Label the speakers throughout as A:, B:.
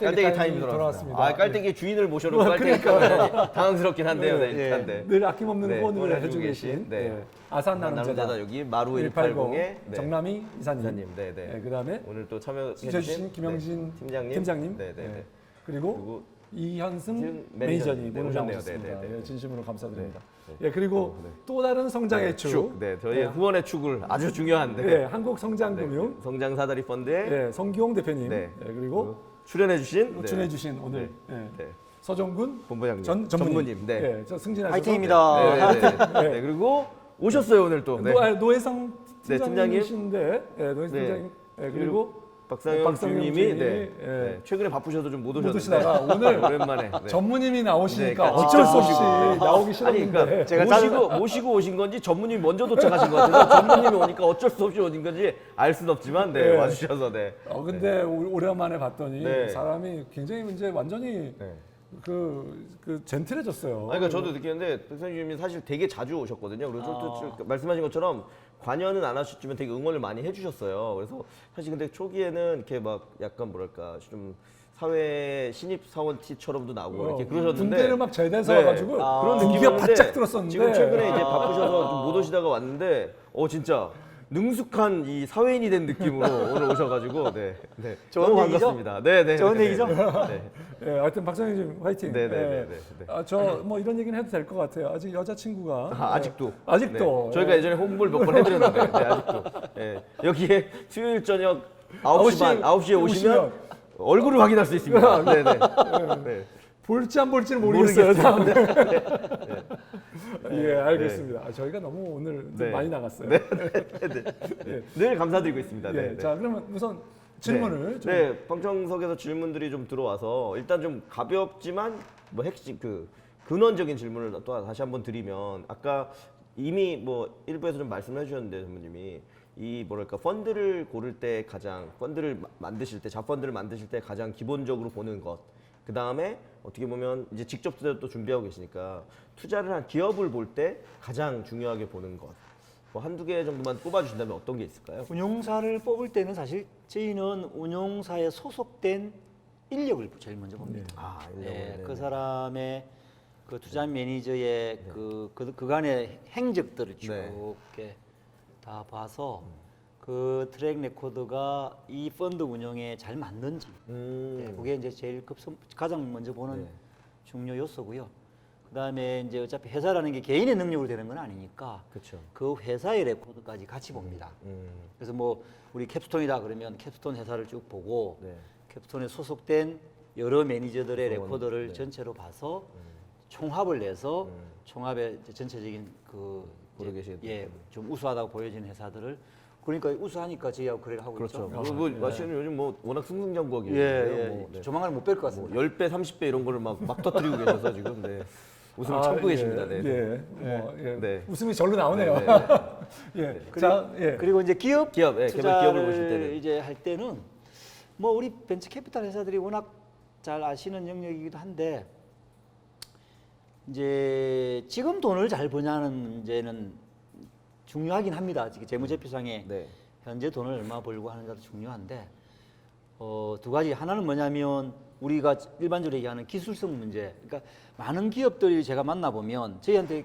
A: 네,
B: 깔때기
A: 깔때기,
B: 타임이
A: 타임이 돌아왔습니다.
B: 아,
A: 깔때기 주인을 모셔놓고 깔때기 타임이 당황스럽긴 한데요. 네,
B: 네,
A: 일단 네.
B: 늘 아낌없는
A: 네,
B: 후원을 해주고 계신
A: 네.
B: 네. 아산 나눔재단
A: 여기 마루
B: 180
A: 180에 네.
B: 정남이 이사님,
A: 이사님, 네, 네.
B: 그다음에
A: 오늘 또 참여해주신
B: 주최주신 김영진
A: 네, 팀장님,
B: 팀장님,
A: 네, 네, 네.
B: 그리고,
A: 그리고
B: 이현승 매니저님
A: 네,
B: 오늘. 나오셨습니다.
A: 네, 네, 네.
B: 예, 진심으로 감사드립니다.
A: 네.
B: 예, 그리고 또 다른 성장의 축,
A: 네, 저희
B: 네.
A: 후원의 축을 아주 중요한데
B: 예, 한국성장금융
A: 성장 사다리 펀드에
B: 예, 성기홍 대표님,
A: 네.
B: 예, 그리고
A: 출연해 주신 네.
B: 출연해주신 오늘 예,
A: 네.
B: 서정군
A: 본부장님,
B: 전 전무님,
A: 전무님, 네.
B: 예, 저 승진하셔서
C: 화이팅입니다.
A: 네, 네, 네. 네, 그리고 오셨어요 오늘 또. 네.
B: 노, 아,
A: 네,
B: 팀장님이신데 예, 노혜성
A: 네.
B: 팀장님 예, 그리고
A: 박상영 주임님이
B: 주임님이,
A: 네.
B: 예.
A: 네. 최근에 바쁘셔서 좀못 오셨는데
B: 오시다가 오늘
A: 오랜만에 네.
B: 전무님이 나오시니까
A: 네,
B: 어쩔 수 없이.
A: 네.
B: 나오기
A: 아니
B: 싫었는데
A: 그러니까
C: 제가
A: 모시고 모시고 오신 건지 전무님이 먼저 도착하신 것 같아서 전무님이 오니까 어쩔 수 없이 오신 건지 알 수는 없지만 네,
B: 네.
A: 와주셔서 네.
B: 어 근데 오- 오랜만에 봤더니
A: 네.
B: 사람이 굉장히 이제 완전히
A: 네.
B: 그, 그 젠틀해졌어요.
A: 아니, 그러니까 저도 느끼는데 백선희 주임님 사실 되게 자주 오셨거든요. 그래서
C: 아.
A: 또 말씀하신 것처럼 관여는 안 하셨지만 되게 응원을 많이 해주셨어요. 그래서 사실 근데 초기에는 이렇게 막 약간 뭐랄까 좀 사회 신입 사원 티처럼도 나오고 이렇게
B: 어,
A: 그러셨는데
B: 군대를 막 제대해서
A: 네.
B: 와가지고
C: 아.
A: 그런 느낌이었는데
B: 바짝 들었었는데
A: 지금 최근에 이제 바쁘셔서 좀 못 오시다가 왔는데 어 진짜 능숙한 이 사회인이 된 느낌으로 오늘 오셔가지고 네, 네.
C: 좋은
A: 너무
C: 얘기죠?
A: 반갑습니다. 네, 네.
C: 좋은
A: 네,
C: 얘기죠?
A: 네.
B: 예, 하여튼 박성희님 화이팅.
A: 네, 네,
B: 예.
A: 네, 네, 네.
B: 아, 저 뭐 이런 얘기는 해도 될 것 같아요. 아직 여자친구가
A: 아, 아직도.
B: 아직도.
A: 네. 저희가 예전에 홍보를 몇 번 해드렸는데, 네, 아직도. 예. 여기에 수요일 저녁 9시 반, 9시에 오시면, 얼굴을 확인할 수 있습니다. 네, 네. 네.
B: 볼지 안 볼지는 모르겠어요. 다음에.
A: 네.
B: 예, 알겠습니다. 아, 저희가 너무 오늘 좀
A: 네.
B: 많이 나갔어요.
A: 네, 늘 감사드리고 있습니다. 네,
B: 예,
A: 네.
B: 자, 그러면 우선 질문을
A: 네.
B: 좀
A: 네, 방청석에서 질문들이 좀 들어와서 일단 좀 가볍지만 뭐 핵심 그 근원적인 질문을 또 다시 한번 드리면 아까 이미 뭐 일부에서 좀 말씀해 주셨는데 전무님이 이 뭐랄까 펀드를 고를 때 가장 펀드를 마- 만드실 때 자펀드를 만드실 때 가장 기본적으로 보는 것. 그 다음에 어떻게 보면 이제 직접 투자를 또 준비하고 계시니까 투자를 한 기업을 볼 때 가장 중요하게 보는 것. 뭐 한두 개 정도만 꼽아 주신다면 어떤 게 있을까요?
C: 운용사를 뽑을 때는 사실 저희는 운용사에 소속된 인력을 제일 먼저 봅니다.
A: 아,
C: 네,
A: 인력을,
C: 그
A: 네네.
C: 사람의 그 투자 매니저의 그, 그 그간의 행적들을 쭉
A: 네.
C: 이렇게 다 봐서 그 트랙 레코드가 이 펀드 운영에 잘 맞는지
A: 음.
C: 네, 그게 이제 제일 급선 가장 먼저 보는
A: 네.
C: 중요 요소고요. 그다음에 이제 어차피 회사라는 게 개인의 능력으로 되는 건 아니니까
A: 그렇죠.
C: 그 회사의 레코드까지 같이 봅니다.
A: 음.
C: 그래서 뭐 우리 캡스톤이다 그러면 캡스톤 회사를 쭉 보고
A: 네.
C: 캡스톤에 소속된 여러 매니저들의
A: 그런,
C: 레코드를
A: 네.
C: 전체로 봐서 총합을 내서
A: 음.
C: 총합의 이제 전체적인 그 이제 예, 좀 우수하다고 보여지는 회사들을 그러니까 우수하니까 저희하고 거래를 하고
A: 그렇죠.
C: 있죠.
A: 뭐, 뭐 마시는 요즘 뭐 워낙 승승장구하기
C: 예, 예.
A: 뭐, 네.
C: 조만간 못
A: 뵐것뭐
C: 같습니다.
A: 10배, 30배 이런 거를 막, 막 터뜨리고 계셔서 지금 네. 웃음을 참고
B: 예,
A: 계십니다. 네.
B: 예, 뭐, 예.
A: 네.
B: 웃음이 절로 나오네요.
A: 네, 네.
B: 예.
C: 그리고,
B: 자, 예.
C: 그리고 이제 기업
A: 기업, 예, 개발 기업을 보실 때는.
C: 이제 할 때는 뭐 우리 벤처 캐피탈 회사들이 워낙 잘 아시는 영역이기도 한데 이제 지금 돈을 잘 버냐는 문제는 중요하긴 합니다. 지금 재무제표상에
A: 네.
C: 현재 돈을 얼마 벌고 하는 자도 중요한데 어, 두 가지 하나는 뭐냐면 우리가 일반적으로 얘기하는 기술성 문제. 그러니까 많은 기업들이 제가 만나 보면 저희한테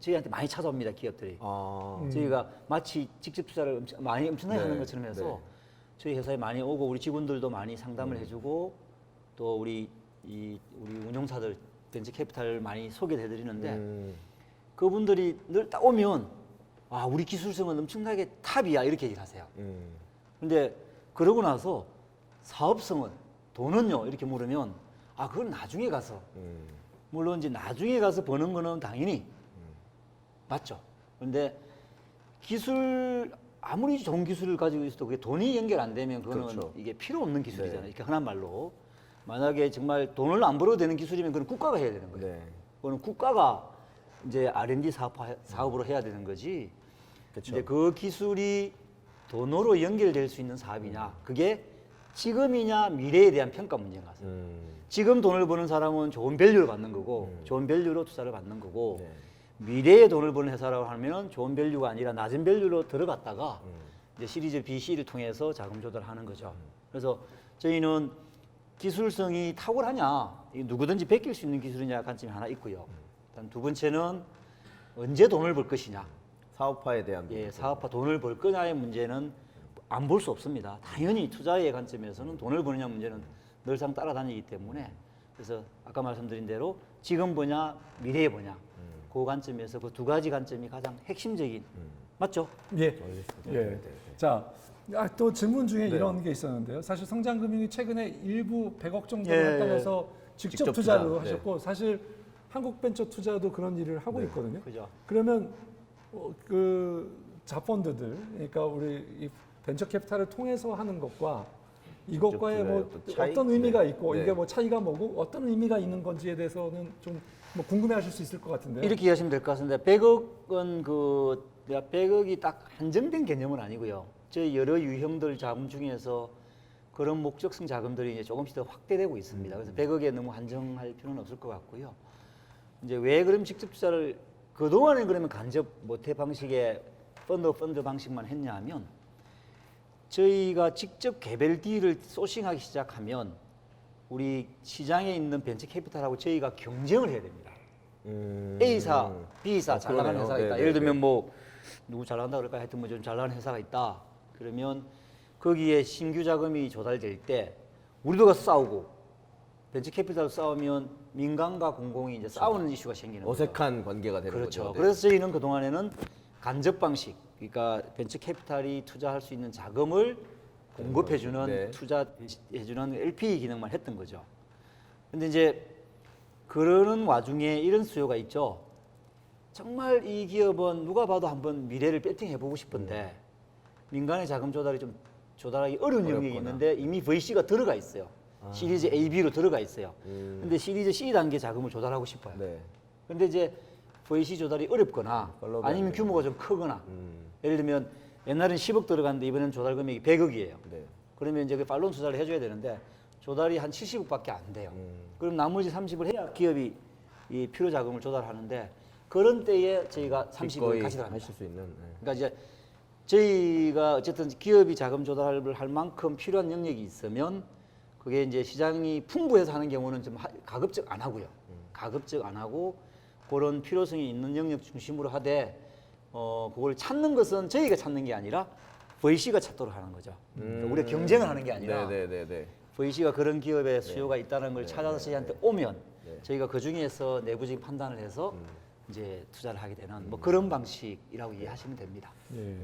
C: 저희한테 많이 찾아옵니다. 기업들이.
A: 아.
C: 저희가 마치 직접 투자를 엄청, 많이 엄청나게
A: 네,
C: 하는 것처럼 해서
A: 네.
C: 저희 회사에 많이 오고 우리 직원들도 많이 상담을 해주고 또 우리 이 우리 운용사들 벤처 캐피탈을 많이 소개해 드리는데
A: 음.
C: 그분들이 늘 딱 오면 와 우리 기술성은 엄청나게 탑이야 이렇게 얘기를 하세요.
A: 음.
C: 근데 그러고 나서 사업성은 돈은요 이렇게 물으면 아 그건 나중에 가서
A: 음.
C: 물론 이제 나중에 가서 버는 거는 당연히 맞죠. 그런데 기술 아무리 좋은 기술을 가지고 있어도 그게 돈이 연결 안 되면 그거는
A: 그렇죠.
C: 이게 필요 없는 기술이잖아요.
A: 네.
C: 이렇게 흔한 말로 만약에 정말 돈을 안 벌어도 되는 기술이면 그건 국가가 해야 되는 거예요.
A: 네.
C: 그거는 국가가 이제 R&D 사업 사업으로 해야 되는 거지.
A: 그쵸.
C: 이제 그 기술이 돈으로 연결될 수 있는 사업이냐, 그게 지금이냐 미래에 대한 평가 문제인 것 같습니다.
A: 음.
C: 지금 돈을 버는 사람은 좋은 밸류를 받는 거고, 좋은 밸류로 투자를 받는 거고,
A: 네.
C: 미래에 돈을 버는 회사라고 하면 좋은 밸류가 아니라 낮은 밸류로 들어갔다가 이제 시리즈 B, C를 통해서 자금 조달하는 거죠. 그래서 저희는 기술성이 탁월하냐, 이 누구든지 베낄 수 있는 기술이냐 관점이 하나 있고요. 일단 두 번째는 언제 돈을 벌 것이냐.
A: 사업화에 대한
C: 예. 사업화 돈을 벌 거냐의 문제는 안 볼 수 없습니다. 당연히 투자의 관점에서는 돈을 버느냐 문제는 늘상 따라다니기 때문에 그래서 아까 말씀드린 대로 지금 보냐 미래에 보냐 그 관점에서 그 두 가지 관점이 가장 핵심적인 맞죠?
B: 예. 예. 자, 아, 또 질문 중에
A: 네.
B: 이런 게 있었는데요. 사실 성장금융이 최근에 일부 100억 정도를
C: 예,
B: 할당해서 직접,
A: 직접
B: 투자를
A: 투자,
B: 하셨고 사실 한국벤처투자도 그런 일을 하고
A: 네.
B: 있거든요.
C: 그죠?
B: 그러면 어, 그 자펀드들, 그러니까 우리 이 벤처 캐피탈을 통해서 하는 것과 이것과의 뭐
A: 차이?
B: 어떤 의미가
A: 네.
B: 있고
A: 네.
B: 이게 뭐 차이가 뭐고 어떤 의미가 있는 건지에 대해서는 좀 뭐 궁금해하실 수 있을 것 같은데요.
C: 이렇게 이해하시면 될 것 같습니다. 100억은 그 내가 100억이 딱 한정된 개념은 아니고요. 저희 여러 유형들 자금 중에서 그런 목적성 자금들이 이제 조금씩 더 확대되고 있습니다. 그래서 100억에 너무 한정할 필요는 없을 것 같고요. 이제 왜 그럼 직접 투자를 그동안에 그러면 간접 모태 방식의 펀드 펀드 방식만 했냐 하면 저희가 직접 개별 딜을 소싱하기 시작하면 우리 시장에 있는 벤처 캐피탈하고 저희가 경쟁을 해야 됩니다.
A: 음.
C: A사, B사
A: 어,
C: 잘 나가는. 회사가
A: 네,
C: 있다.
A: 네,
C: 예를
A: 네.
C: 들면 뭐 누구 잘 나간다 그럴까 하여튼 뭐 좀 잘 나가는 회사가 있다. 그러면 거기에 신규 자금이 조달될 때 우리도 가서 싸우고 벤처 캐피탈 싸우면 민간과 공공이 이제 싸우는 이슈가 생기는 거죠.
A: 어색한 관계가 되는
C: 그렇죠.
A: 거죠. 네.
C: 그래서 저희는 그 동안에는 간접 방식, 그러니까 벤처 캐피탈이 투자할 수 있는 자금을 공급해 주는
A: 네.
C: 투자해 주는 LP 기능만 했던 거죠. 근데 이제 그러는 와중에 이런 수요가 있죠. 정말 이 기업은 누가 봐도 한번 미래를 배팅해 보고 싶은데 민간의 자금 조달이 좀 조달하기 어려운 영역이. 있는데 이미 VC가 들어가 있어요. 시리즈 A, B로 들어가 있어요.
A: 음.
C: 근데 시리즈 C 단계 자금을 조달하고 싶어요.
A: 네.
C: 근데 이제 VC 조달이 어렵거나
A: 팔로우가
C: 아니면. 규모가 좀 크거나
A: 음.
C: 예를 들면 옛날엔 10억 들어갔는데 이번엔 조달 금액이 100억이에요.
A: 네.
C: 그러면 이제 그 팔로우 투자를 해줘야 되는데 조달이 한 70억밖에 안 돼요.
A: 음.
C: 그럼 나머지 30을 해야 기업이 이 필요 자금을 조달하는데 그런 때에 저희가 30을
A: 기꺼이
C: 같이 들어갑니다.
A: 하실 수 있는. 네.
C: 그러니까 이제 저희가 어쨌든 기업이 자금 조달을 할 만큼 필요한 영역이 있으면 그게 이제 시장이 풍부해서 하는 경우는 좀 하- 가급적 안 하고요. 가급적 안 하고 그런 필요성이 있는 영역 중심으로 하되 어 그걸 찾는 것은 저희가 찾는 게 아니라 VC가 찾도록 하는 거죠. 그러니까 우리가 경쟁을 하는 게 아니라
A: 음. 네네네네.
C: VC가 그런 기업의 수요가 있다는 걸
A: 네,
C: 찾아서
A: 네,
C: 저희한테 오면
A: 네.
C: 저희가 그 중에서 내부적인 판단을 해서
A: 음.
C: 이제 투자를 하게 되는 뭐 그런 방식이라고 이해하시면 됩니다.
B: 예.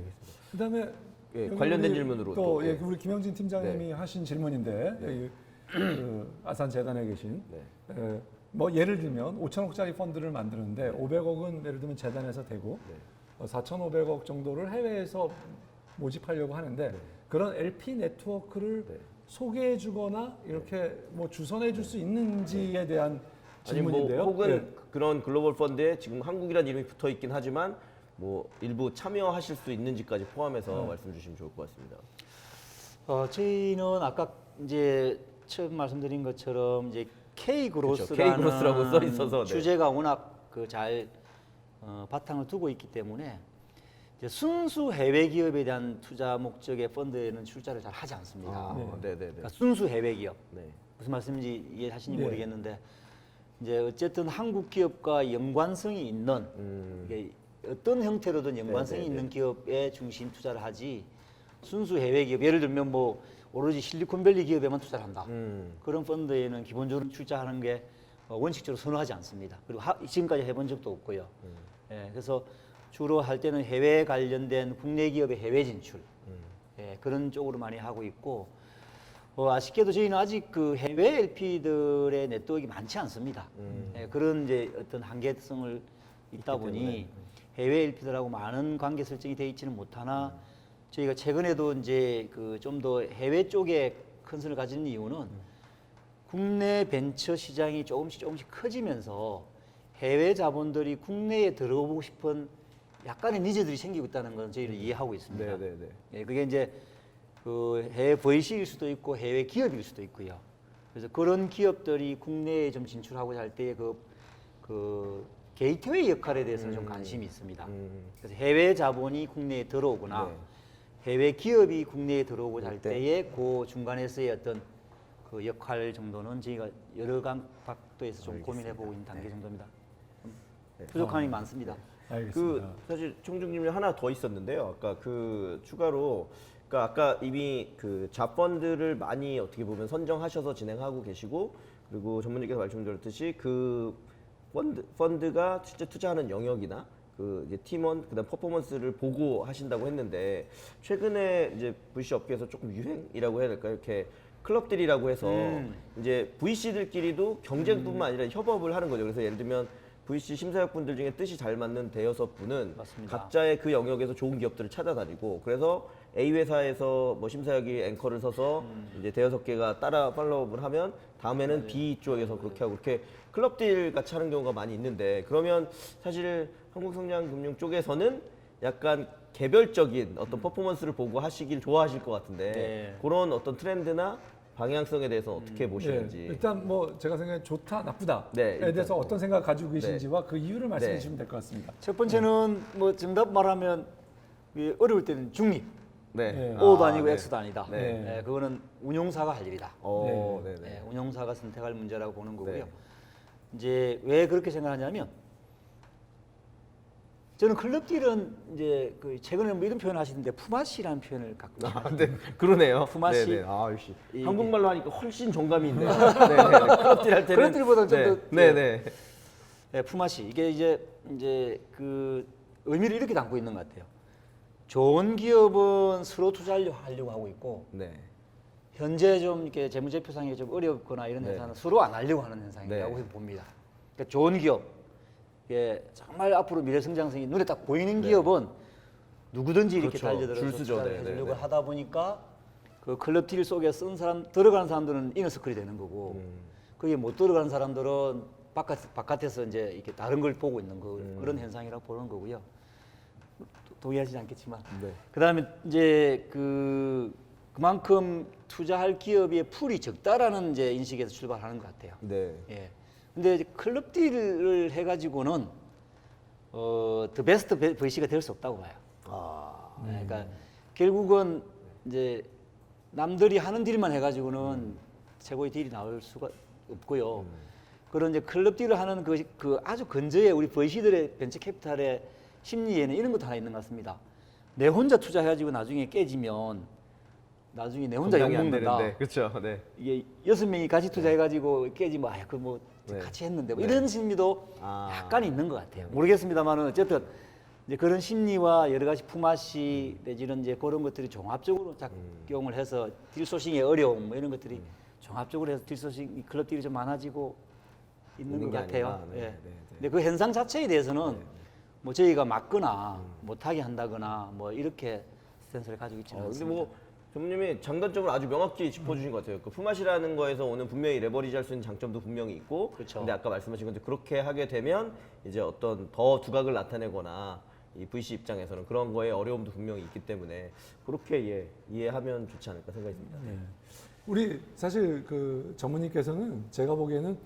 B: 그다음에
A: 예, 관련된 질문으로
B: 또,
A: 또,
B: 예,
A: 예.
B: 우리 김영진 팀장님이 하신 질문인데 여기 그 아산 재단에 계신
A: 네.
B: 에, 뭐 예를 들면 5천억짜리 펀드를 만드는데 500억은 예를 들면 재단에서 되고
A: 네.
B: 어, 4,500억 정도를 해외에서 모집하려고 하는데 그런 LP 네트워크를
A: 네.
B: 소개해주거나 이렇게 뭐 주선해줄 수 있는지에 대한
A: 아니 뭐
B: 질문인데요.
A: 혹은
B: 예.
A: 그런 글로벌 펀드에 지금 한국이라는 이름이 붙어 있긴 하지만 뭐 일부 참여하실 수 있는지까지 포함해서
B: 네.
A: 말씀 주시면 좋을 것 같습니다.
C: 어, 저희는 아까 이제 처음 말씀드린 것처럼 이제 K 그로스라는
A: K 그로스라고 써 있어서, 네.
C: 주제가 워낙 그 잘 어, 바탕을 두고 있기 때문에 이제 순수 해외 기업에 대한 투자 목적의 펀드에는 출자를 잘 하지 않습니다.
A: 아,
B: 네.
A: 네, 네, 네.
C: 그러니까 순수 해외 기업
A: 네.
C: 무슨 말씀인지 이해하시는지
B: 네.
C: 모르겠는데 이제 어쨌든 한국 기업과 연관성이 있는
A: 음.
C: 이게 어떤 형태로든 연관성이
A: 네, 네,
C: 있는 기업에 중심 투자를 하지 순수 해외 기업 예를 들면 뭐 오로지 실리콘밸리 기업에만 투자를 한다
A: 음.
C: 그런 펀드에는 기본적으로 출자하는 게 어, 원칙적으로 선호하지 않습니다 그리고 하- 지금까지 해본 적도 없고요
A: 음.
C: 예, 그래서 주로 할 때는 해외 관련된 국내 기업의 해외 진출
A: 음.
C: 예, 그런 쪽으로 많이 하고 있고 어, 아쉽게도 저희는 아직 그 해외 LP들의 네트워크가 많지 않습니다.
A: 음.
C: 예, 그런 이제 어떤 한계성을 있다 보니
A: 때문에.
C: 해외 LP들하고 많은 관계 설정이 되어 있지는 못하나 저희가 최근에도 이제 그 좀 더 해외 쪽에 컨선을 가지는 이유는 국내 벤처 시장이 조금씩 조금씩 커지면서 해외 자본들이 국내에 들어오고 싶은 약간의 니즈들이 생기고 있다는 건 저희는 이해하고 있습니다.
A: 네, 네, 네.
C: 예, 그게 이제 그 해외 VC일 수도 있고 해외 기업일 수도 있고요. 그래서 그런 기업들이 국내에 좀 진출하고자 할 때의 그, 그 게이트웨이 역할에 대해서는 좀 관심이 있습니다.
A: 음.
C: 그래서 해외 자본이 국내에 들어오거나
A: 네.
C: 해외 기업이 국내에 들어오고자 할
A: 때.
C: 때에 그 중간에서의 어떤 그 역할 정도는 저희가 여러 강 각도에서 좀 고민해 보고 있는 단계 정도입니다. 좀 부족함이 많습니다.
B: 알겠습니다.
A: 그 사실 총중님이 하나 더 있었는데요. 아까 그 추가로 그러니까 아까 이미 그 자펀드를 많이 어떻게 보면 선정하셔서 진행하고 계시고 그리고 전문님께서 말씀드렸듯이 그 펀드 펀드가 실제 투자하는 영역이나 그 이제 팀원 그다음 퍼포먼스를 보고 하신다고 했는데 최근에 이제 VC 업계에서 조금 유행이라고 해야 될까요? 이렇게 클럽들이라고 해서
C: 음.
A: 이제 VC들끼리도 경쟁뿐만 아니라 협업을 하는 거죠. 그래서 예를 들면 VC 심사역 분들 중에 뜻이 잘 맞는 대여섯 분은
C: 맞습니다.
A: 각자의 그 영역에서 좋은 기업들을 찾아다니고 그래서 A 회사에서 뭐 심사역이 앵커를 서서
C: 음.
A: 이제 대여섯 개가 따라 팔로우업을 하면 다음에는 B 쪽에서 그렇게 하고 그렇게 클럽 딜 같이 하는 경우가 많이 있는데 그러면 사실 한국성장금융 쪽에서는 약간 개별적인 어떤 퍼포먼스를 보고 하시길 좋아하실 것 같은데
C: 네.
A: 그런 어떤 트렌드나 방향성에 대해서 어떻게 보시는지
B: 예, 일단 뭐 제가 생각에 좋다 나쁘다에
A: 네, 일단
B: 대해서
A: 뭐.
B: 어떤 생각 가지고 계신지와 그 이유를 말씀해
A: 네.
B: 주시면 될 것 같습니다.
C: 첫 번째는 뭐 정답 말하면 이 어려울 때는 중립,
A: 네.
B: 네.
C: O도
A: 아,
C: 아니고
A: 네.
C: X도 아니다.
A: 네.
C: 네, 그거는 운용사가 할 일이다.
A: 어, 네.
C: 네,
A: 네.
C: 운용사가 선택할 문제라고 보는 거고요.
A: 네.
C: 이제 왜 그렇게 생각하냐면 저는 클럽딜은 이제 그 최근에 뭐 이런 표현을 하시는데 품앗이라는 표현을 갖고 있어요.
A: 아, 네, 그러네요.
C: 품앗이.
A: 네, 네. 아, 역시
C: 이-
A: 한국말로 하니까 훨씬 정감이 있네요. 네, 네. 클럽딜 할 때는
C: 클럽딜보다 좀
A: 네.
C: 더-
A: 네, 네.
C: 네, 품앗이 이게 이제 이제 그 의미를 이렇게 담고 있는 것 같아요. 좋은 기업은 서로 투자하려고 하려고 하고 있고
A: 네.
C: 현재 좀 이렇게 재무제표상에 좀 어렵거나 이런
A: 네.
C: 회사는 서로 안 하려고 하는 현상이라고
A: 네.
C: 봅니다. 그러니까 좋은 기업, 예, 정말 앞으로 미래 성장성이 눈에 딱 보이는
A: 네.
C: 기업은 누구든지 이렇게
A: 그렇죠.
C: 달려들어서
A: 줄 서죠.
C: 투자를
A: 네, 네,
C: 해주려고
A: 네.
C: 하다 보니까 그 클럽 딜 속에 쓴 사람 들어가는 사람들은 이너서클이 되는 거고
A: 음.
C: 거기에 못 들어가는 사람들은 바깥 바깥에서 이제 이렇게 다른 걸 보고 있는 거
A: 음.
C: 그런 현상이라고 보는 거고요. 도- 동의하지 않겠지만
A: 네.
C: 그다음에 이제 그 그만큼 투자할 기업의 풀이 적다라는 이제 인식에서 출발하는 것 같아요.
A: 네.
C: 예. 근데 클럽 딜을 해가지고는 어, 더 베스트 VC가 될 수 없다고 봐요.
A: 아.
C: 네, 그러니까 결국은 이제 남들이 하는 딜만 해가지고는 최고의 딜이 나올 수가 없고요. 그런 이제 클럽 딜을 하는 그, 그 아주 근저에 우리 VC들의 벤처 캐피탈의 심리에는 이런 것도 하나 있는 것 같습니다. 내 혼자 투자해가지고 나중에 깨지면 나중에 내 혼자
A: 안
C: 먹는다.
A: 그렇죠. 네.
C: 이게 여섯 명이 같이 투자해가지고 깨지면 아, 그뭐
A: 네.
C: 같이 했는데 뭐
A: 네.
C: 이런 심리도
A: 아.
C: 약간 있는 것 같아요. 모르겠습니다만은 어쨌든 이제 그런 심리와 여러 가지 품앗이 내지는 이제 그런 것들이 종합적으로 작용을 해서 딜 소싱의 어려움 뭐 이런 것들이
A: 음.
C: 종합적으로 해서 딜 소싱 클럽들이 좀 많아지고 있는
A: 있는
C: 것
A: 게
C: 같아요.
A: 아닌가. 네,
C: 예.
A: 네, 네.
C: 근데 그 현상 자체에 대해서는 뭐 저희가 막거나 못하게 한다거나 뭐 이렇게 스탠스를 가지고 있지는
A: 어, 근데
C: 않습니다.
A: 뭐 전무님이 장단점을 아주 명확히 짚어주신 것 같아요. 그 품앗이라는 거에서 오는 분명히 레버리지 할 수 있는 장점도 분명히 있고,
C: 그렇죠.
A: 근데 아까 말씀하신 건데 그렇게 하게 되면 이제 어떤 더 두각을 나타내거나 이 VC 입장에서는 그런 거에 어려움도 분명히 있기 때문에 그렇게 예, 이해하면 좋지 않을까 생각이 듭니다.
B: 네. 우리 사실 그 전무님께서는 제가 보기에는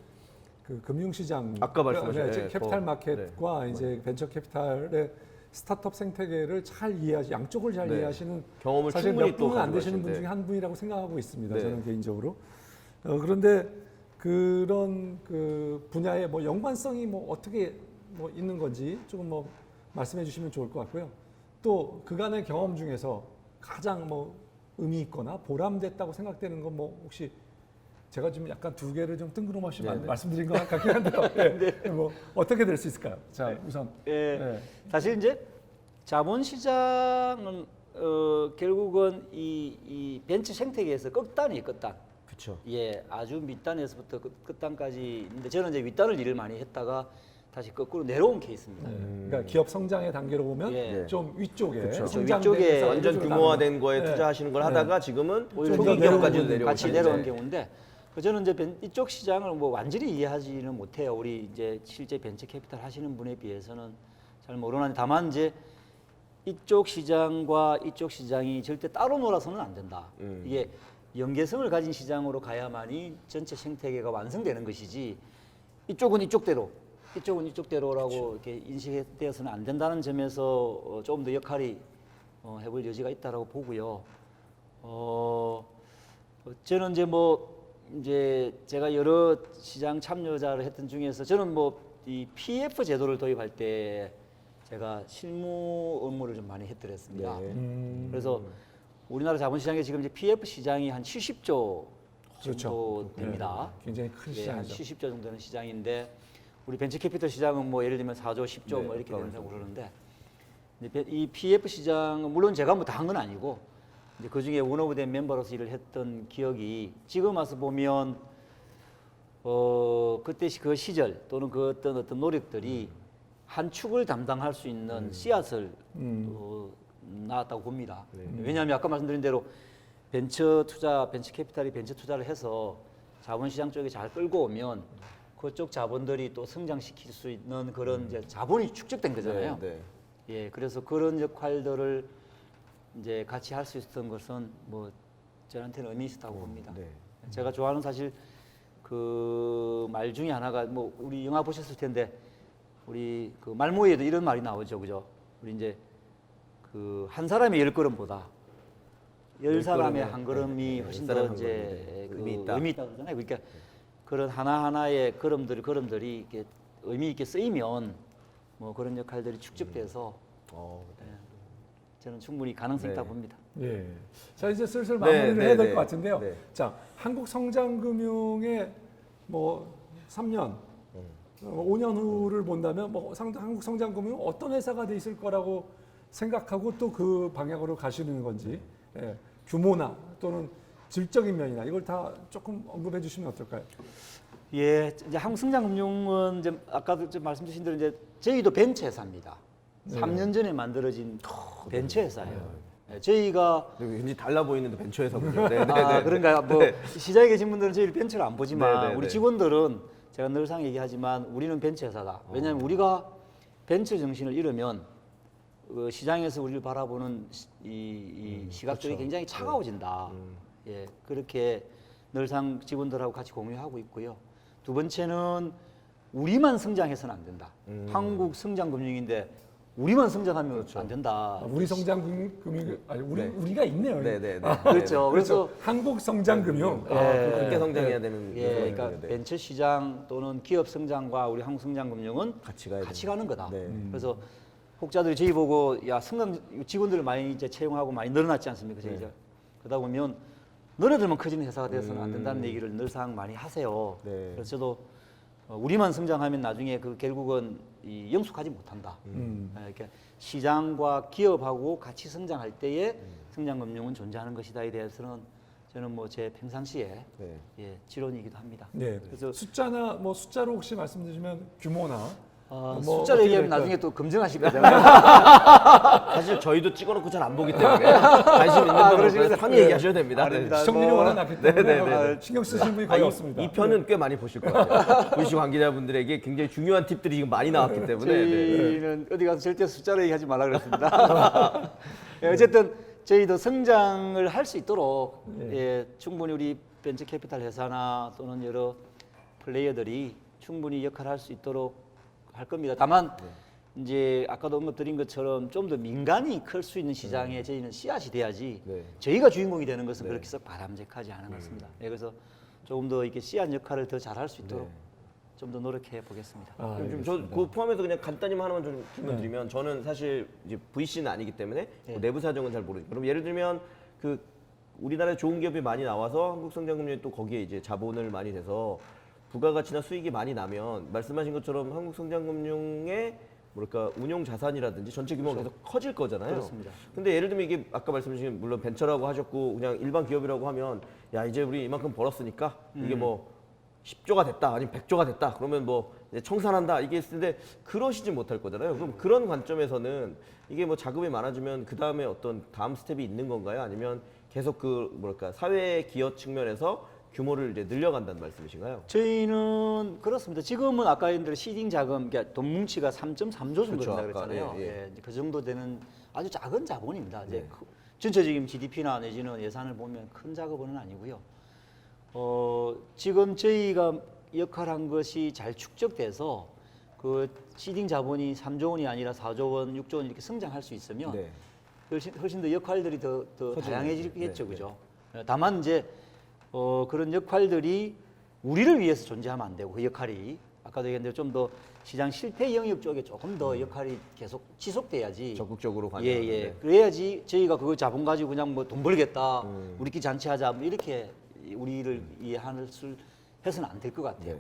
B: 그 금융시장
A: 아까 말씀하신,
B: 네,
A: 네,
B: 캐피탈
A: 더,
B: 마켓과 이제 벤처 캐피탈의 스타트업 생태계를 잘 이해하시 양쪽을 잘
A: 네.
B: 이해하시는
A: 경험을
B: 사실
A: 몇또
B: 분은 안 되시는 분
A: 계신데.
B: 중에 한 분이라고 생각하고 있습니다.
A: 네.
B: 저는 개인적으로. 어, 그런데 그런 그 분야의 뭐 연관성이 뭐 어떻게 뭐 있는 건지 조금 뭐 말씀해 주시면 좋을 것 같고요. 또 그간의 경험 중에서 가장 뭐 의미 있거나 보람됐다고 생각되는 건 뭐 혹시 제가 지금 약간 두 개를 좀 뜬구름없이
A: 네, 네.
B: 말씀드린 것 같긴 한데요. 네. 뭐 어떻게 될 수 있을까요? 자 우선
C: 예.
B: 네.
C: 사실 이제 자본시장은 어, 결국은 이, 이 벤처 생태계에서 끝단이에요, 끝단.
A: 그렇죠.
C: 예, 아주 밑단에서부터 끝, 끝단까지 있는데 저는 이제 윗단을 일을 많이 했다가 다시 거꾸로 내려온 케이스입니다.
B: 네. 그러니까 기업 성장의 단계로 보면
C: 예.
B: 좀 위쪽에. 성장되면서
C: 위쪽에
A: 완전 규모화된 거에
B: 나가는.
A: 투자하시는 걸
B: 네.
A: 하다가 지금은
C: 오히려
B: 내려오는
A: 내려오고
C: 같이. 내려온 경우인데 그 저는 이제 벤- 이쪽 시장을 뭐 완전히 이해하지는 못해요. 우리 이제 실제 벤처 캐피탈 하시는 분에 비해서는 잘 모르는데 다만 이제 이쪽 시장과 이쪽 시장이 절대 따로 놀아서는 안 된다.
A: 음.
C: 이게 연계성을 가진 시장으로 가야만이 전체 생태계가 완성되는 것이지 이쪽은 이쪽대로 이쪽은 이쪽대로라고 이렇게 인식되어서는 안 된다는 점에서 어, 조금 더 역할이 어, 해볼 여지가 있다라고 보고요. 어, 어, 저는 이제 뭐 이제 제가 여러 시장 참여자를 했던 중에서 저는 뭐 이 PF 제도를 도입할 때 제가 실무 업무를 좀 많이 했더랬습니다.
A: 네.
B: 음,
C: 그래서 우리나라 자본시장에 지금 이제 PF 시장이 한 70조
B: 그렇죠.
C: 정도 됩니다.
B: 네, 굉장히 큰
C: 예, 한
B: 시장이죠.
C: 70조 정도 되는 시장인데 우리 벤처캐피털 시장은 뭐 예를 들면 4조, 10조
A: 네,
C: 뭐 이렇게 된다고 그러는데 이제 베- 이 PF 시장은 물론 제가 뭐 다 한 건 아니고 이제 그 중에 원 오브 된 멤버로서 일을 했던 기억이 지금 와서 보면 어 그때 시- 그 시절 또는 그 어떤 어떤 노력들이 한 축을 담당할 수 있는 씨앗을
B: 음.
C: 어, 낳았다고 봅니다.
A: 네.
C: 왜냐하면 아까 말씀드린 대로 벤처 투자, 벤처 캐피탈이 벤처 투자를 해서 자본시장 쪽에 잘 끌고 오면 그쪽 자본들이 또 성장시킬 수 있는 그런 이제 자본이 축적된 거잖아요.
A: 네, 네.
C: 예, 그래서 그런 역할들을 이제 같이 할 수 있었던 것은 뭐 저한테는 의미 있었다고 봅니다.
A: 네.
C: 제가 좋아하는 사실 그 말 중에 하나가 뭐 우리 영화 보셨을 텐데 우리 그 말모에도 이런 말이 나오죠, 그죠? 우리 이제 그 한 사람의 열 걸음보다 열
A: 열
C: 사람의
A: 걸음에,
C: 한 걸음이
A: 네, 네,
C: 훨씬 열더
A: 사람
C: 이제 그
A: 의미 있다.
C: 의미 있다 그러잖아요. 그러니까 그런 하나 하나의 걸음들이 걸음들이 이렇게 의미 있게 쓰이면 뭐 그런 역할들이 축적돼서
A: 어,
C: 예, 저는 충분히 가능성이 있다고
A: 네.
C: 봅니다.
B: 예. 자 이제 슬슬
A: 네,
B: 마무리를
A: 네,
B: 해야 될
A: 네.
B: 것 같은데요.
A: 네.
B: 자 한국 성장금융의 뭐 3년, 어, 5년 후를 본다면 뭐 상, 한국 성장금융 어떤 회사가 돼 있을 거라고 생각하고 또 그 방향으로 가시는 건지 예. 규모나 또는 질적인 면이나 이걸 다 조금 언급해 주시면 어떨까요?
C: 예, 이제 한국 성장금융은 이제 아까도 좀 말씀 주신 대로 이제 저희도 벤처 회사입니다.
B: 네.
C: 3년 전에 만들어진 벤처 회사예요. 예, 저희가
A: 그리고 굉장히 달라 보이는데 벤처에서군요. 네, 네,
C: 아,
A: 네.
C: 그런가요? 뭐 시장에 계신 분들은 저희를 벤처를 안 보지만
A: 네, 네,
C: 우리
A: 네.
C: 직원들은 제가 늘상 얘기하지만 우리는 벤처 회사다. 왜냐하면
A: 어.
C: 우리가 벤처 정신을 잃으면 그 시장에서 우리를 바라보는 시, 이, 이 시각들이
A: 그렇죠.
C: 굉장히 차가워진다.
A: 음.
C: 예, 그렇게 늘상 직원들하고 같이 공유하고 있고요. 두 번째는 우리만 성장해서는 안 된다.
A: 음.
C: 한국 성장금융인데 우리만 성장하면
A: 그렇죠.
C: 안 된다.
B: 아, 우리 성장 금융 아니 우리
A: 네.
B: 우리가 있네요.
A: 네, 네, 네.
C: 아, 그렇죠. 그래서
B: 한국 성장 금융.
C: 예.
B: 아, 그렇군요.
A: 함께 성장해야 되는
C: 예,
A: 요소가
C: 그러니까
A: 있는데.
C: 벤처 시장 또는 기업 성장과 우리 한국 성장 금융은
A: 같이 가야
C: 같이
A: 된다.
C: 가는 거다.
A: 네.
C: 그래서 혹자들이 저희 보고 야 성장 직원들을 많이 이제 채용하고 많이 늘어났지 않습니까? 저희
A: 네.
C: 이제 그러다 보면 너네들만 커지는 회사가 되어서는 안
A: 음.
C: 된다는 얘기를 늘상 많이 하세요.
A: 네.
C: 그래서 저도 어, 우리만 성장하면 나중에 그 결국은 이 영숙하지 못한다.
B: 음.
C: 예, 이렇게 시장과 기업하고 같이 성장할 때에
A: 음.
C: 성장금융은 존재하는 것이다에 대해서는 저는 뭐 제 평상시에
A: 네.
C: 예, 지론이기도 합니다.
B: 네.
C: 그래서
B: 숫자나 뭐 숫자로 혹시 말씀 주시면 규모나
C: 어,
B: 뭐
C: 숫자를
B: 어떻게
C: 얘기하면? 나중에 또 검증하실 거잖아요.
A: 사실 저희도 찍어놓고 잘 안 보기 때문에 관심 있는
C: 아,
A: 분은
C: 그러시면서-
A: 편히 얘기하셔도 됩니다.
C: 아닙니다.
A: 네.
B: 시청률이
C: 뭐-
B: 워낙 낮기 때문에
A: 네, 네, 네.
B: 아, 신경 쓰시는 분이
A: 아,
B: 거의
A: 이,
B: 없습니다.
A: 이 편은 꽤 많이 보실 것 같아요. VC 관계자분들에게 굉장히 중요한 팁들이 지금 많이 나왔기 때문에. 네.
C: 저희는 어디 가서 절대 숫자로 얘기하지 말라 그랬습니다. 예, 어쨌든 저희도 성장을 할 수 있도록
B: 네.
C: 예, 충분히 우리 벤처 캐피탈 회사나 또는 여러 플레이어들이 충분히 역할을 할수 있도록 할 겁니다. 다만 이제 아까도 언급드린 것처럼 좀 더 민간이 클 수 있는 시장에 저희는 씨앗이 돼야지
A: 네.
C: 저희가 주인공이 되는 것은
A: 네.
C: 그렇게 썩 바람직하지 않은 것 같습니다. 예, 그래서 조금 더 이렇게 씨앗 역할을 더 잘할 수 있도록 좀더 노력해 보겠습니다.
B: 아,
A: 그럼 좀저그 포함해서 그냥 간단히 하나만 좀 질문 드리면 저는 사실 이제 VC는 아니기 때문에 뭐
C: 네.
A: 내부 사정은 잘 모르죠. 그럼 예를 들면 그 우리나라에 좋은 기업이 많이 나와서 한국 성장금융이 또 거기에 이제 자본을 많이 돼서 부가가치나 수익이 많이 나면 말씀하신 것처럼 한국성장금융의 뭐랄까 운용 자산이라든지 전체 규모가 계속 커질 거잖아요.
C: 그렇습니다.
A: 근데 예를 들면 이게 아까 말씀하신 물론 벤처라고 하셨고 그냥 일반 기업이라고 하면 야 이제 우리 이만큼 벌었으니까 이게 뭐 10조가 됐다 아니면 100조가 됐다 그러면 뭐 이제 청산한다 이게 있을 텐데 그러시지 못할 거잖아요. 그럼 그런 관점에서는 이게 뭐 자금이 많아지면 그 다음에 어떤 다음 스텝이 있는 건가요? 아니면 계속 그 뭐랄까 사회 기여 측면에서 규모를 이제 늘려간다는 말씀이신가요?
C: 저희는 그렇습니다. 지금은 아까 얘기한 대로 시딩 자금, 그러니까 돈 뭉치가 3.3조 정도
A: 그렇죠,
C: 된다
A: 아까,
C: 그랬잖아요.
A: 예, 예.
C: 예, 그 정도 되는 아주 작은 자본입니다. 이제
A: 네.
C: 그 전체적인 GDP나 내지는 예산을 보면 큰 작업은 아니고요. 어, 지금 저희가 역할한 것이 잘 축적돼서 그 시딩 자본이 3조 원이 아니라 4조 원, 6조 원 이렇게 성장할 수 있으면
A: 네.
C: 훨씬, 훨씬 더 역할들이 더, 더 다양해지겠죠,
A: 네,
C: 그죠? 다만 이제 어, 그런 역할들이 우리를 위해서 존재하면 안 되고 그 역할이 아까도 얘기했는데 좀 더 시장 실패 영역 쪽에 조금 더 역할이 계속 지속돼야지.
A: 적극적으로
C: 예,
A: 관여하는.
C: 예.
A: 네.
C: 그래야지 저희가 그거 자본 가지고 그냥 뭐 돈 벌겠다,
A: 음.
C: 우리끼리 잔치하자 뭐 이렇게 우리를 이해하는 술 해서는 안 될 것 같아요.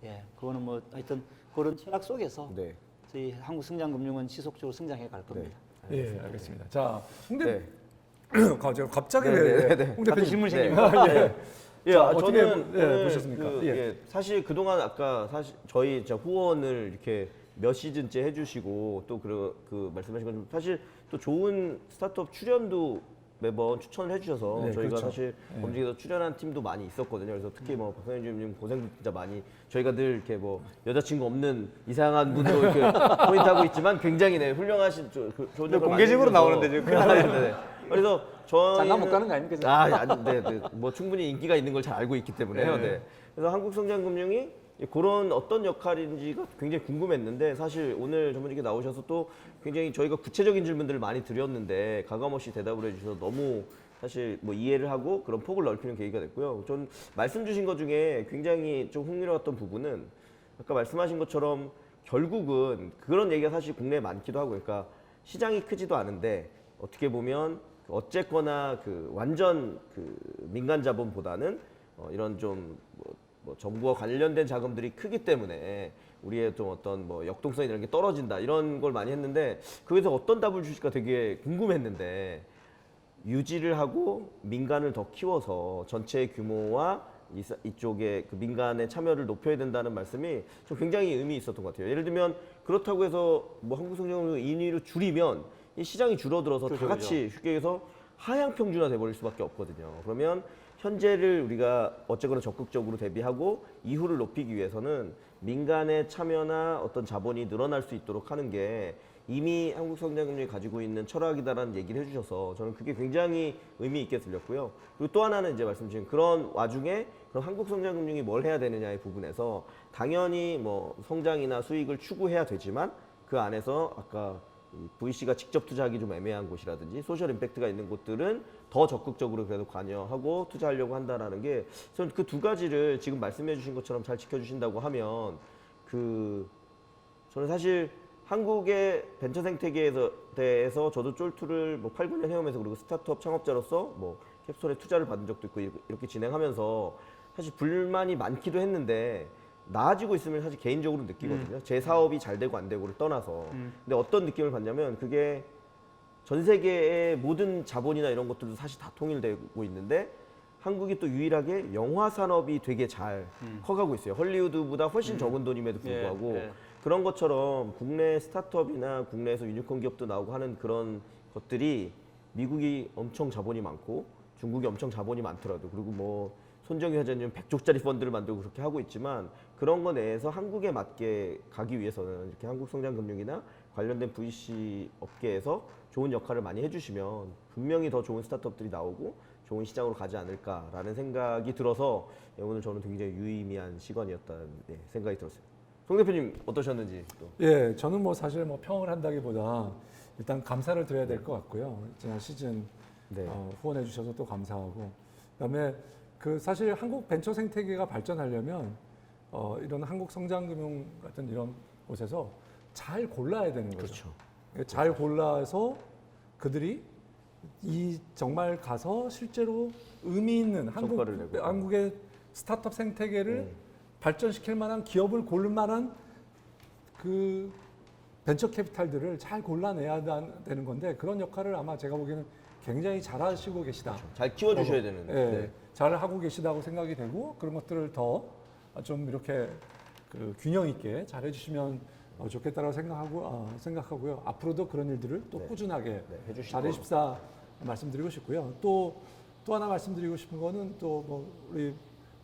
A: 네,
C: 예, 그거는 뭐 하여튼 그런 철학 속에서
A: 네.
C: 저희 한국 성장금융은 지속적으로 성장해 갈 겁니다.
B: 예, 알겠습니다. 자, 홍대
A: 네.
B: 갑자기 갑자기
A: 네,
B: 왜
A: 네, 네.
B: 홍
C: 갑자기
B: 대표님
C: 질문
A: 네.
C: 생깁니다.
B: 예.
A: 예,
B: 자,
A: 아,
B: 어떻게
A: 저는
B: 예,
A: 오늘
B: 보셨습니까?
A: 그,
B: 예.
A: 예, 사실 그동안 아까 사실 저희 진짜 후원을 이렇게 몇 시즌째 해주시고 또그그 말씀하신 것처럼 사실 또 좋은 스타트업 출연도 매번 추천을 해주셔서
B: 네,
A: 저희가
B: 그렇죠.
A: 사실
B: 예.
A: 검증에서 출연한 팀도 많이 있었거든요. 그래서 특히 뭐 박선현님 고생도 진짜 많이 저희가 늘 이렇게 뭐 여자친구 없는 이상한 분도 이렇게 포인트하고 있지만 굉장히 네 훌륭하신 조- 그 좋은
C: 네,
A: 작업을
C: 공개적으로
A: 많이
C: 나오는데
A: 해주셔서
C: 지금.
A: 네, 네, 네. 그래서 저희
C: 장난 못 가는 거 아닙니까?
A: 아, 아니, 네, 네. 뭐 충분히 인기가 있는 걸 잘 알고 있기 때문에요.
B: 네.
A: 네. 그래서 한국성장금융이 그런 어떤 역할인지가 굉장히 궁금했는데 사실 오늘 전문직에 나오셔서 또 굉장히 저희가 구체적인 질문들을 많이 드렸는데 가감없이 대답을 해주셔서 너무 사실 뭐 이해를 하고 그런 폭을 넓히는 계기가 됐고요. 전 말씀 주신 것 중에 굉장히 좀 흥미로웠던 부분은 아까 말씀하신 것처럼 결국은 그런 얘기가 사실 국내에 많기도 하고 그러니까 시장이 크지도 않은데 어떻게 보면 어쨌거나 그 완전 그 민간 자본보다는 어 이런 좀 뭐, 뭐 정부와 관련된 자금들이 크기 때문에 우리의 좀 어떤 뭐 역동성 이런 게 떨어진다 이런 걸 많이 했는데 그래서 어떤 답을 주실까 되게 궁금했는데 유지를 하고 민간을 더 키워서 전체 규모와 이, 이쪽에 그 민간의 참여를 높여야 된다는 말씀이 좀 굉장히 의미 있었던 것 같아요. 예를 들면 그렇다고 해서 뭐 한국성장을 인위로 줄이면 이 시장이 줄어들어서
C: 그렇죠,
A: 다 같이 쉽게 얘기해서 하향 평준화 돼 버릴 수밖에 없거든요. 그러면 현재를 우리가 어쨌거나 적극적으로 대비하고 이후를 높이기 위해서는 민간의 참여나 어떤 자본이 늘어날 수 있도록 하는 게 이미 한국 성장금융이 가지고 있는 철학이다라는 얘기를 해주셔서 저는 그게 굉장히 의미 있게 들렸고요. 그리고 또 하나는 이제 말씀 주신 그런 와중에 그럼 한국 성장금융이 뭘 해야 되느냐의 부분에서 당연히 뭐 성장이나 수익을 추구해야 되지만 그 안에서 아까 이 VC가 직접 투자하기 좀 애매한 곳이라든지 소셜 임팩트가 있는 곳들은 더 적극적으로 그래도 관여하고 투자하려고 한다라는 게 저는 그 두 가지를 지금 말씀해 주신 것처럼 잘 지켜주신다고 하면 그 저는 사실 한국의 벤처 생태계에서 대해서 저도 쫄투를 뭐 8, 9년 해오면서 그리고 스타트업 창업자로서 뭐 캡솔에 투자를 받은 적도 있고 이렇게 진행하면서 사실 불만이 많기도 했는데 나아지고 있으면 사실 개인적으로 느끼거든요. 제 사업이 잘 되고 안 되고를 떠나서. 근데 어떤 느낌을 받냐면 그게 전 세계의 모든 자본이나 이런 것들도 사실 다 통일되고 있는데 한국이 또 유일하게 영화 산업이 되게 잘 커가고 있어요. 헐리우드보다 훨씬 적은 돈임에도 불구하고
C: 예, 예.
A: 그런 것처럼 국내 스타트업이나 국내에서 유니콘 기업도 나오고 하는 그런 것들이 미국이 엄청 자본이 많고 중국이 엄청 자본이 많더라도 그리고 뭐 손정희 회장님 100조짜리 펀드를 만들고 그렇게 하고 있지만 그런 거 내에서 한국에 맞게 가기 위해서는 이렇게 한국성장금융이나 관련된 VC 업계에서 좋은 역할을 많이 해주시면 분명히 더 좋은 스타트업들이 나오고 좋은 시장으로 가지 않을까라는 생각이 들어서 예, 오늘 저는 굉장히 유의미한 시간이었다는 예, 생각이 들었습니다. 송 대표님 어떠셨는지 또.
B: 예, 저는 뭐 사실 뭐 평을 한다기보다 일단 감사를 드려야 될 것 같고요. 지난 시즌
A: 네.
B: 어, 후원해 주셔서 또 감사하고 그다음에 그 사실 한국 벤처 생태계가 발전하려면 어, 이런 한국 성장금융 같은 이런 곳에서 잘 골라야 되는 거죠.
A: 그렇죠.
B: 잘 골라서 그들이 이 정말 가서 실제로 의미 있는 한국. 한국의 스타트업 생태계를
A: 음.
B: 발전시킬 만한 기업을 고를 만한 그 벤처 캐피탈들을 잘 골라내야 다- 되는 건데 그런 역할을 아마 제가 보기에는 굉장히 잘하시고 계시다.
A: 잘 키워주셔야 되는.
B: 예,
A: 네.
B: 잘 하고 계시다고 생각이 되고 그런 것들을 더 좀 이렇게 그 균형 있게 잘 해주시면 어, 좋겠다라고 생각하고 아, 생각하고요. 앞으로도 그런 일들을 또
A: 네.
B: 꾸준하게
A: 네, 해주실
B: 잘해십사 말씀드리고 싶고요. 또 또 하나 말씀드리고 싶은 거는 또 뭐 우리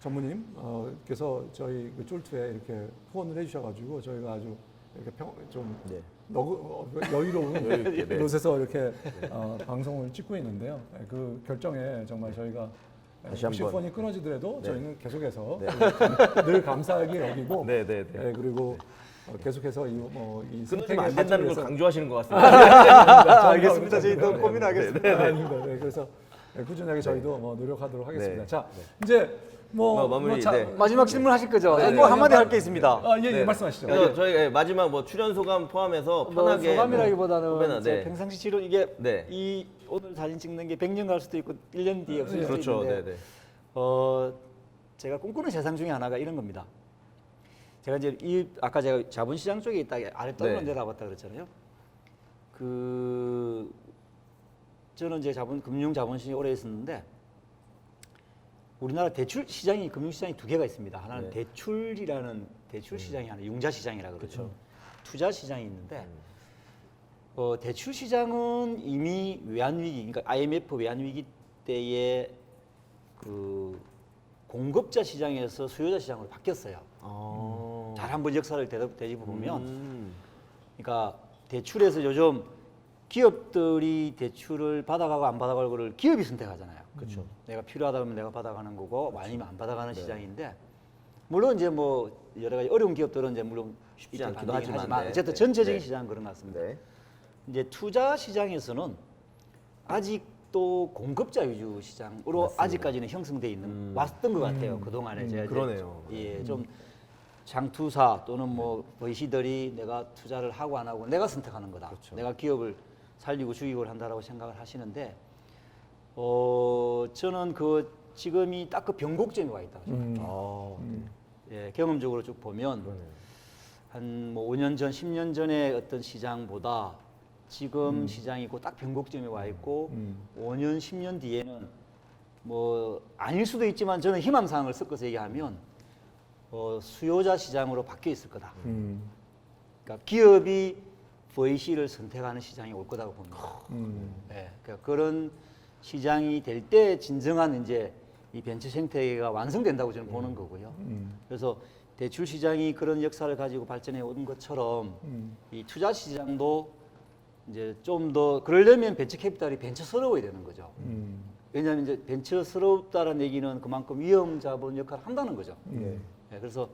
B: 전무님께서 저희 그 쫄투에 이렇게 후원을 해주셔가지고 저희가 아주 이렇게 평, 좀
A: 네.
B: 너구, 어, 여유로운
A: 네.
B: 곳에서 이렇게 어, 방송을 찍고 있는데요. 네, 그 결정에 정말 저희가
A: 다시 한번.
B: 후원이 끊어지더라도
A: 네.
B: 저희는 계속해서
A: 네.
B: 늘 감사하게 여기고
A: 네, 네, 네.
B: 네, 그리고 어, 계속해서 이 뭐 이
A: 끊어지면 안 된다는 걸 강조하시는 것 같습니다.
C: 알겠습니다. 저희 또 고민하겠습니다.
B: 아닙니다. 네, 그래서 네, 꾸준하게 저희도 뭐 노력하도록 하겠습니다.
A: 네.
B: 자, 이제 뭐,
A: 뭐 마무리,
B: 자,
A: 네.
C: 마지막 질문 하실 거죠?
A: 네,
C: 뭐
A: 네.
C: 한마디 할게 있습니다.
B: 아, 예, 예,
A: 네.
B: 말씀하시죠.
A: 그래서 저희 예, 마지막 뭐 출연 소감 포함해서
C: 뭐
A: 편하게
C: 소감이라기보다는
A: 뭐 후배나,
C: 이제
A: 네.
C: 평상시 치료 이게
A: 네.
C: 이 오늘 사진 찍는 게 100년 갈 수도 있고 1년 뒤에 없을 수도
A: 그렇죠.
C: 있는데
A: 네, 네.
C: 어, 제가 꿈꾸는 세상 중에 하나가 이런 겁니다. 제가 이제 이 아까 제가 자본시장 쪽에 있다 아래 떨어
A: 네.
C: 내다봤다 그랬잖아요. 그 저는 이제 자본 금융 자본시장에 오래 있었는데 우리나라 대출 시장이 금융 시장이 두 개가 있습니다. 하나는
A: 네.
C: 대출이라는 대출 시장이 하나 융자 시장이라 그러죠.
A: 그렇죠.
C: 투자 시장이 있는데 어, 대출 시장은 이미 외환 위기, 그러니까 IMF 외환 위기 때에 그 공급자 시장에서 수요자 시장으로 바뀌었어요.
A: 아.
C: 잘 한번 역사를 되짚- 되짚어 보면,
A: 음.
C: 그러니까 대출에서 요즘 기업들이 대출을 받아가고 안 받아갈 거를 기업이 선택하잖아요.
A: 그렇죠.
C: 내가 필요하다면 내가 받아가는 거고 아니면 안 받아가는 시장인데 물론 이제 뭐 여러 가지 어려운 기업들은 이제 물론
A: 쉽지 않기도
C: 반대긴
A: 하지만, 네.
C: 어쨌든
A: 네.
C: 전체적인
A: 네.
C: 시장은 그런 것 같습니다.
A: 네.
C: 이제 투자 시장에서는 아직도 공급자 위주 시장으로
A: 맞습니다.
C: 아직까지는 형성돼 있는
A: 음.
C: 왔던 것 같아요. 그 동안에 제가 이제
A: 그러네요.
C: 예, 좀 장투사 또는 뭐 VC들이 내가 투자를 하고 안 하고 내가 선택하는 거다.
A: 그렇죠.
C: 내가 기업을 살리고 죽이고 한다라고 생각을 하시는데 어 저는 그 지금이 딱 그 변곡점이 와 있다.
B: 음.
A: 아.
C: 예, 경험적으로 쭉 보면
A: 그러네요.
C: 한 뭐 5년 전, 10년 전의 어떤 시장보다 지금 시장이 고 딱 변곡점에 와 있고
B: 음.
C: 5년, 10년 뒤에는 뭐 아닐 수도 있지만 저는 희망 사항을 섞어서 얘기하면 어, 수요자 시장으로 바뀌어 있을 거다.
B: 음.
C: 그러니까 기업이 VC를 선택하는 시장이 올 거다고 봅니다.
B: 음.
C: 예, 그러니까 그런 시장이 될 때 진정한 이제 이 벤처 생태계가 완성된다고 저는 보는 거고요.
B: 음.
C: 그래서 대출 시장이 그런 역사를 가지고 발전해 온 것처럼
B: 음.
C: 이 투자 시장도 이제 좀 더 그러려면 벤처 캐피탈이 벤처스러워야 되는 거죠.
B: 음.
C: 왜냐하면 이제 벤처스럽다는 얘기는 그만큼 위험 자본 역할을 한다는 거죠.
B: 네.
C: 예, 그래서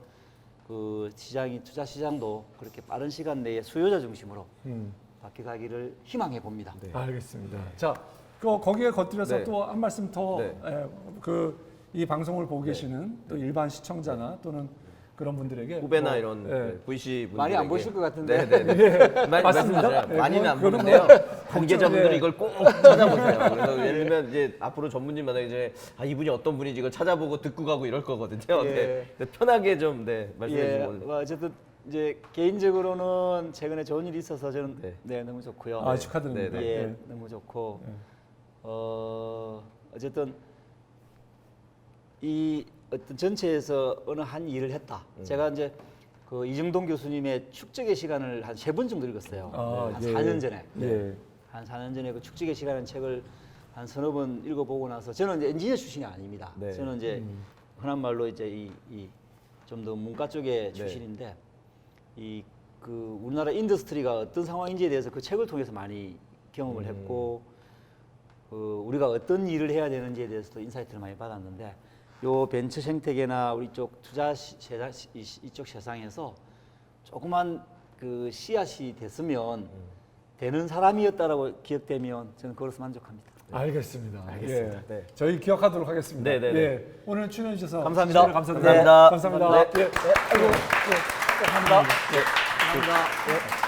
C: 그 시장이 투자 시장도 그렇게 빠른 시간 내에 수요자 중심으로
B: 음.
C: 바뀌가기를 희망해 봅니다.
A: 네.
B: 알겠습니다. 자, 그 거기에 겉들여서
A: 네.
B: 또 한 말씀 더
A: 네.
B: 그이 방송을 보고 계시는 또 일반 시청자나 또는 그런 분들에게
A: 후배나
B: 뭐,
A: 이런
B: 예.
A: 네, VC 분들
C: 많이 안 보실 것 같은데.
A: 네네.
B: 맞습니다. 네,
A: 많이는
B: 그건-
A: 안
B: 그건
A: 보는데요.
B: 뭐
A: 관계자분들은
B: 네.
A: 이걸 꼭 찾아보세요. 그래서 예를 들면 이제 앞으로 전문님 만나 이제 아 이분이 어떤 분인지 이걸 찾아보고 듣고 가고 이럴 거거든요.
C: 예.
A: 네. 네, 편하게 좀 네, 말씀해
C: 예,
A: 주시면
C: 뭐 어쨌든 이제 개인적으로는 최근에 좋은 일이 있어서 저는
A: 네.
C: 네, 너무 좋고요.
B: 아, 축하드립니다.
A: 네,
C: 예,
B: 네.
C: 너무 좋고
B: 네.
C: 어 어쨌든 이 어떤 전체에서 어느 한 일을 했다.
B: 음.
C: 제가 이제 그 이정동 교수님의 축적의 시간을 한 세 번 정도 읽었어요.
B: 아,
C: 한
B: 예.
C: 4년 전에.
B: 예.
C: 한 4년 전에 그 축적의 시간이라는 책을 한 서너 번 읽어보고 나서 저는 이제 엔지니어 출신이 아닙니다.
A: 네.
C: 저는 이제 흔한 말로 이제 이좀더 문과
A: 네.
C: 쪽의 출신인데 이 그 우리나라 인더스트리가 어떤 상황인지에 대해서 그 책을 통해서 많이 경험을
A: 음.
C: 했고 그 우리가 어떤 일을 해야 되는지에 대해서도 인사이트를 많이 받았는데 요 벤처 생태계나 우리 쪽 투자 시, 세상, 이, 이쪽 세상에서 조그만 그 씨앗이 됐으면
A: 음.
C: 되는 사람이었다라고 기억되면 저는 그것으로 만족합니다.
B: 알겠습니다.
A: 알겠습니다.
B: 예.
A: 네.
B: 저희 기억하도록 하겠습니다.
A: 네, 네, 네.
B: 예. 오늘 출연해 주셔서
C: 감사합니다.
B: 진심으로 감사드립니다.
A: 감사합니다.
B: 감사합니다.
A: 감사합니다.
B: 예. 아이고, 예. 감사합니다.
C: 감사합니다.